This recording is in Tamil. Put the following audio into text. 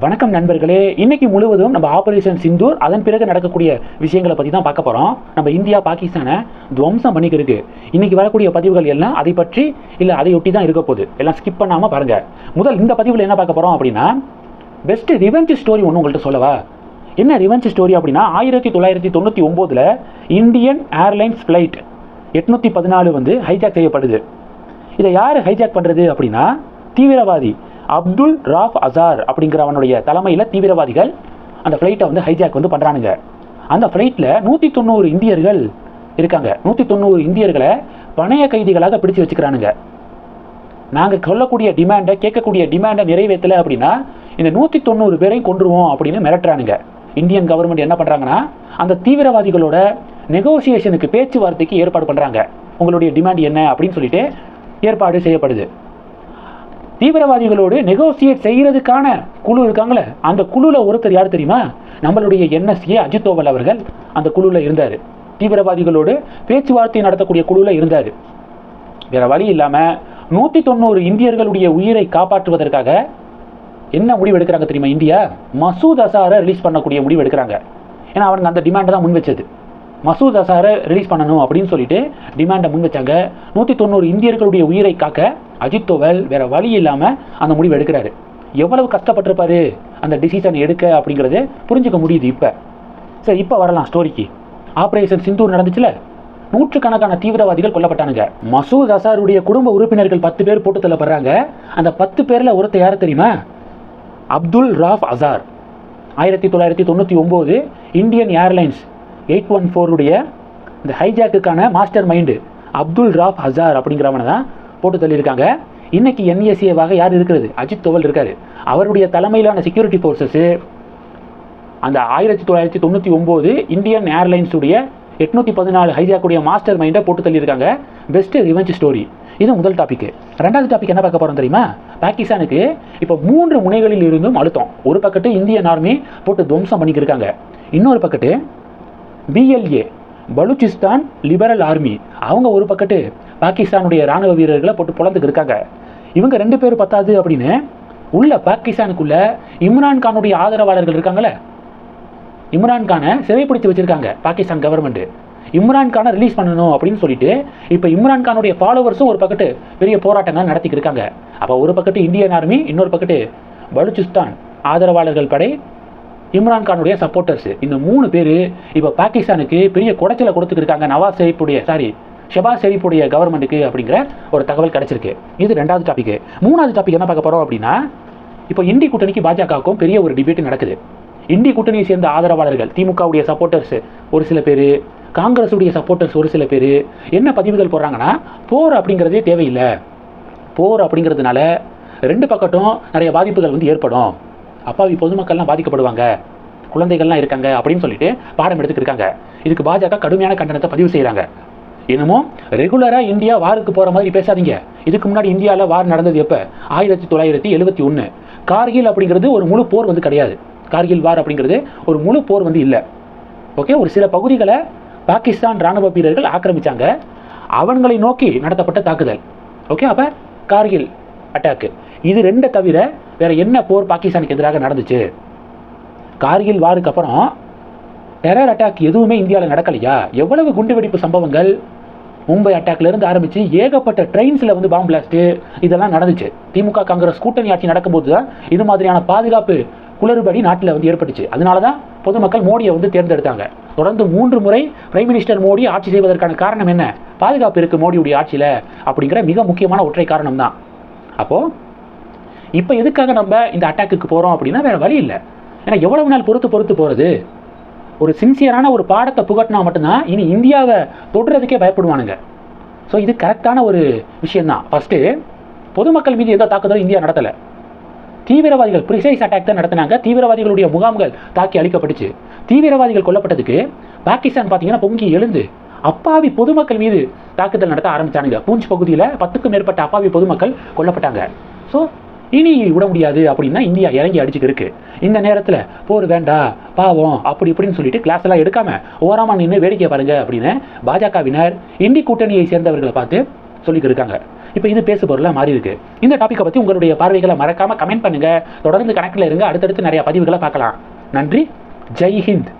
வணக்கம் நண்பர்களே. இன்னைக்கு முழுவதும் நம்ம ஆபரேஷன் சிந்தூர் அதன் பிறகு நடக்கக்கூடிய விஷயங்களை பற்றி தான் பார்க்க போகிறோம் நம்ம இந்தியா பாகிஸ்தானை துவம்சம் பண்ணிக்கிருக்கு. இன்னைக்கு வரக்கூடிய பதிவுகள் எல்லாம் அதை பற்றி இல்லை அதை ஒட்டி தான் இருக்க போகுது. எல்லாம் ஸ்கிப் பண்ணாமல் பாருங்க. முதல் இந்த பதிவில் என்ன பார்க்க போகிறோம் அப்படின்னா பெஸ்ட் ரிவெஞ்ச் ஸ்டோரி ஒன்று உங்கள்கிட்ட சொல்லவா? என்ன ரிவெஞ்ச் ஸ்டோரி அப்படின்னா ஆயிரத்தி தொள்ளாயிரத்தி தொண்ணூற்றி ஒம்போதில் இந்தியன் ஏர்லைன்ஸ் ஃப்ளைட் எட்நூற்றி பதினாலு வந்து ஹைஜாக் செய்யப்படுது. இதை யார் ஹைஜாக் பண்ணுறது அப்படின்னா தீவிரவாதி அப்துல் ராஃப் அசார் அப்படிங்கிறவனுடைய தலைமையில் தீவிரவாதிகள் அந்த ஃப்ளைட்டை வந்து ஹைஜாக் வந்து பண்ணுறானுங்க அந்த ஃப்ளைட்டில் நூற்றி தொண்ணூறு இந்தியர்கள் இருக்காங்க. நூற்றி தொண்ணூறு இந்தியர்களை பணைய கைதிகளாக பிடிச்சு வச்சுக்கிறானுங்க. நாங்கள் சொல்லக்கூடிய டிமாண்டை கேட்கக்கூடிய டிமாண்டை நிறைவேற்றலை அப்படின்னா இந்த நூற்றி தொண்ணூறு பேரையும் கொண்டுருவோம் அப்படின்னு மிரட்டுறானுங்க. இந்தியன் கவர்மெண்ட் என்ன பண்ணுறாங்கன்னா அந்த தீவிரவாதிகளோட நெகோசியேஷனுக்கு பேச்சுவார்த்தைக்கு ஏற்பாடு பண்ணுறாங்க உங்களுடைய டிமாண்ட் என்ன அப்படின்னு சொல்லிட்டு ஏற்பாடு செய்யப்படுது. தீவிரவாதிகளோடு நெகோசியேட் செய்யறதுக்கான குழு இருக்காங்களே அந்த குழுவில் ஒருத்தர் யார் தெரியுமா? நம்மளுடைய என்எஸ்ஏ அஜித் தோவல் அவர்கள் அந்த குழுவில் இருந்தார். தீவிரவாதிகளோடு பேச்சுவார்த்தை நடத்தக்கூடிய குழுவில் இருந்தார். வேற வழி இல்லாமல் நூற்றி தொண்ணூறு இந்தியர்களுடைய உயிரை காப்பாற்றுவதற்காக என்ன முடிவு எடுக்கிறாங்க தெரியுமா இந்தியா? மசூத் அசாரை ரிலீஸ் பண்ணக்கூடிய முடிவு எடுக்கிறாங்க. ஏன்னா அவனுக்கு அந்த டிமாண்டை தான் முன் வச்சது. மசூத் அசாரை ரிலீஸ் பண்ணணும் அப்படின்னு சொல்லிட்டு டிமாண்டை முன் வச்சாங்க. நூற்றி தொண்ணூறு இந்தியர்களுடைய உயிரை காக்க அஜித் தோவல் வேற வழி இல்லாமல் அந்த முடிவு எடுக்கிறாரு. எவ்வளவு கஷ்டப்பட்டிருப்பாரு? அந்த டிசிஷன் எடுக்க அப்படிங்கிறது புரிஞ்சுக்க முடியுது இப்போ. சரி இப்போ வரலாம் ஸ்டோரிக்கு ஆப்ரேஷன் சிந்தூர் நடந்துச்சுல? நூற்றுக்கணக்கான தீவிரவாதிகள் கொல்லப்பட்டானுங்க. மசூத் அசாருடைய குடும்ப உறுப்பினர்கள் பத்து பேர் போட்டு தள்ளப்படுறாங்க. அந்த பத்து பேரில் ஒருத்தர் யார் தெரியுமா? அப்துல் ராஃப் அசார். ஆயிரத்தி தொள்ளாயிரத்தி தொண்ணூற்றி ஒம்பது இந்தியன் ஏர்லைன்ஸ் எயிட் ஒன் ஃபோருடைய இந்த ஹைஜாக்குக்கான மாஸ்டர் மைண்டு அப்துல் ராஃப் ஹசார் அப்படிங்கிறவனை தான் போட்டு தள்ளியிருக்காங்க. இன்னைக்கு என்எஸ்ஏவாக யார் இருக்கிறது? அஜித் தோவல் இருக்காரு. அவருடைய தலைமையிலான செக்யூரிட்டி ஃபோர்ஸஸ் அந்த ஆயிரத்தி தொள்ளாயிரத்தி தொண்ணூற்றி ஒம்பது இந்தியன் ஏர்லைன்ஸுடைய எட்நூற்றி பதினாலு ஹைஜாக்குடைய மாஸ்டர் மைண்டை போட்டு தள்ளியிருக்காங்க. பெஸ்ட்டு ரிவெஞ்ச் ஸ்டோரி இது முதல் டாபிக் ரெண்டாவது டாபிக் என்ன பார்க்க போகிறோம் தெரியுமா? பாகிஸ்தானுக்கு இப்போ மூன்று முனைகளில் இருந்தும் அழுத்தம். ஒரு பக்கத்து இந்தியன் ஆர்மி போட்டு துவம்சம் பண்ணிக்கிருக்காங்க. இன்னொரு பக்கத்து பிஎல்ஏ பலூச்சிஸ்தான் லிபரல் ஆர்மி அவங்க ஒரு பக்கத்து பாகிஸ்தானுடைய ராணுவ வீரர்களை போட்டு பொழந்துக்கு இருக்காங்க. இவங்க ரெண்டு பேர் பத்தாது அப்படின்னு உள்ள பாகிஸ்தானுக்குள்ள இம்ரான் கானுடைய ஆதரவாளர்கள் இருக்காங்களே இம்ரான் கானை சிறைப்பிடித்து வச்சிருக்காங்க பாகிஸ்தான் கவர்மெண்ட் இம்ரான் கானை ரிலீஸ் பண்ணணும் அப்படின்னு சொல்லிட்டு இப்போ இம்ரான் கானுடைய ஃபாலோவர்ஸும் ஒரு பக்கத்து பெரிய போராட்டங்கள் நடத்திக்கிட்டு இருக்காங்க. அப்போ ஒரு பக்கத்து இந்தியன் ஆர்மி இன்னொரு பக்கத்து பலுச்சிஸ்தான் ஆதரவாளர்கள் படை இம்ரான் கானுடைய சப்போர்ட்டர்ஸ் இந்த மூணு பேர் இப்போ பாகிஸ்தானுக்கு பெரிய குடைச்சலை கொடுத்துருக்காங்க நவாஸ் ஷெரீஃபுடைய சாரி ஷெபாஸ் ஷெரீஃபுடைய கவர்மெண்ட்டுக்கு அப்படிங்கிற ஒரு தகவல் கிடச்சிருக்கு. இது ரெண்டாவது டாபிக் மூணாவது டாபிக் என்ன பார்க்க போகிறோம் அப்படின்னா இப்போ இந்தி கூட்டணிக்கு பாஜகவுக்கும் பெரிய ஒரு டிபேட் நடக்குது. இந்தி கூட்டணியை சேர்ந்த ஆதரவாளர்கள் திமுகவுடைய சப்போர்ட்டர்ஸ் ஒரு சில பேர் காங்கிரஸுடைய சப்போர்ட்டர்ஸ் ஒரு சில பேர் என்ன பதிவுகள் போடுறாங்கன்னா போர் அப்படிங்கிறதே தேவையில்லை. போர் அப்படிங்கிறதுனால ரெண்டு பக்கட்டும் நிறைய பாதிப்புகள் வந்து ஏற்படும். அப்பாவி பொதுமக்கள்லாம் பாதிக்கப்படுவாங்க. குழந்தைகள்லாம் இருக்காங்க அப்படின்னு சொல்லிட்டு பாடம் எடுத்துக்கிட்டு இருக்காங்க. இதுக்கு பாஜக கடுமையான கண்டனத்தை பதிவு செய்கிறாங்க என்னமோ ரெகுலராக இந்தியா வாருக்கு போகிற மாதிரி பேசாதீங்க. இதுக்கு முன்னாடி இந்தியாவில் வார் நடந்தது எப்போ? ஆயிரத்தி தொள்ளாயிரத்தி எழுபத்தி ஒன்று கார்கில் அப்படிங்கிறது ஒரு முழு போர் வந்து கிடையாது. கார்கில் வார் அப்படிங்கிறது ஒரு முழு போர் வந்து இல்லை. ஓகே ஒரு சில பகுதிகளை பாகிஸ்தான் ராணுவ வீரர்கள் ஆக்கிரமித்தாங்க அவங்களை நோக்கி நடத்தப்பட்ட தாக்குதல். ஓகே அப்போ கார்கில் அட்டாக்கு இது ரெண்டை தவிர வேற என்ன போர் பாகிஸ்தானுக்கு எதிராக நடந்துச்சு? கார்கில் வாருக்கு அப்புறம் டெரர் அட்டாக் எதுவுமே இந்தியாவில் நடக்கலையா? எவ்வளவு குண்டுவெடிப்பு சம்பவங்கள்? மும்பை அட்டாக்லேருந்து இருந்து ஏகப்பட்ட ட்ரெயின்ஸில் வந்து பாம்பு பிளாஸ்ட்டு இதெல்லாம் நடந்துச்சு. திமுக காங்கிரஸ் கூட்டணி ஆட்சி நடக்கும்போது தான் இது மாதிரியான பாதுகாப்பு குளறுபடி நாட்டில் வந்து ஏற்பட்டுச்சு. அதனால தான் பொதுமக்கள் மோடியை வந்து தேர்ந்தெடுத்தாங்க. தொடர்ந்து மூன்று முறை பிரைம் மினிஸ்டர் மோடி ஆட்சி செய்வதற்கான காரணம் என்ன? பாதுகாப்பு இருக்கு மோடியுடைய ஆட்சியில் அப்படிங்கிற மிக முக்கியமான ஒற்றை காரணம் தான் அப்போது இப்போ எதுக்காக நம்ம இந்த அட்டாக்குக்கு போகிறோம் அப்படின்னா வேறு வழி இல்லை. ஏன்னா எவ்வளவு நாள் பொறுத்து பொறுத்து போகிறது ஒரு சின்சியரான ஒரு பாடத்தை புகட்டினா மட்டும்தான் இனி இந்தியாவை தொடுறதுக்கே பயப்படுவானுங்க. ஸோ இது கரெக்டான ஒரு விஷயந்தான் ஃபஸ்ட்டு பொதுமக்கள் மீது எந்த தாக்குதலும் இந்தியா நடத்தலை. தீவிரவாதிகள் ப்ரிசைஸ் அட்டாக் தான் நடத்தினாங்க. தீவிரவாதிகளுடைய முகாம்கள் தாக்கி அழிக்கப்பட்டுச்சு. தீவிரவாதிகள் கொல்லப்பட்டதுக்கு பாகிஸ்தான் பார்த்தீங்கன்னா பொங்கி எழுந்து அப்பாவி பொதுமக்கள் மீது தாக்குதல் நடத்த ஆரம்பிச்சானுங்க. பூஞ்ச் பகுதியில் பத்துக்கும் மேற்பட்ட அப்பாவி பொதுமக்கள் கொல்லப்பட்டாங்க. ஸோ இனி விட முடியாது அப்படின்னா இந்தியா இறங்கி அடிச்சுட்டு இருக்கு. இந்த நேரத்தில் போர் வேண்டாம் பாவம் அப்படி இப்படின்னு சொல்லிட்டு கிளாஸ் எல்லாம் எடுக்காம ஓரமாக நின்று வேடிக்கை பாருங்க அப்படின்னு பாஜகவினர் இந்தி கூட்டணியை சேர்ந்தவர்களை பார்த்து சொல்லிக்கிட்டு இருக்காங்க. இப்போ இது பேசு பொருளாக மாறி இருக்கு. இந்த டாப்பிக்கை பற்றி உங்களுடைய பார்வைகளை மறக்காம கமெண்ட் பண்ணுங்க. தொடர்ந்து கணக்கில் இருங்க. அடுத்தடுத்து நிறைய பதிவுகளை பார்க்கலாம். நன்றி. ஜெய் ஹிந்த்.